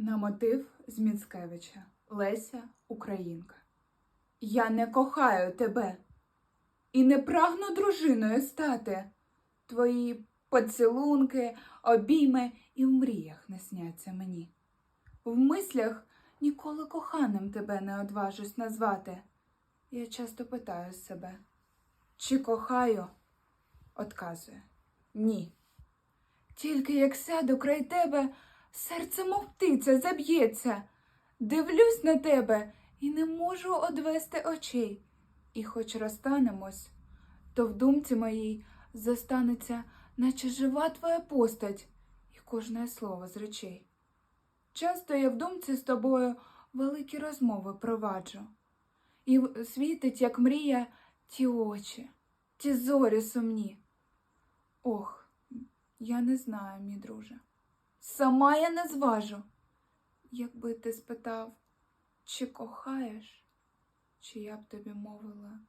На мотив з Міцкевича Леся Українка. Я не кохаю тебе і не прагну дружиною стати. Твої поцілунки, обійми і в мріях не сняться мені. В мислях ніколи коханим тебе не одважусь назвати. Я часто питаю себе, чи кохаю? Отказує ні. Тільки як сяду край тебе, серце мов птиця заб'ється. Дивлюсь на тебе і не можу одвести очей. І хоч розстанемось, то в думці моїй застанеться, наче жива твоя постать і кожне слово з речей. Часто я в думці з тобою великі розмови проваджу, і світить, як мрія, ті очі, ті зорі сумні. Ох, я не знаю, мій друже. Сама я не зважу. Якби ти спитав, чи кохаєш, чи я б тобі мовила.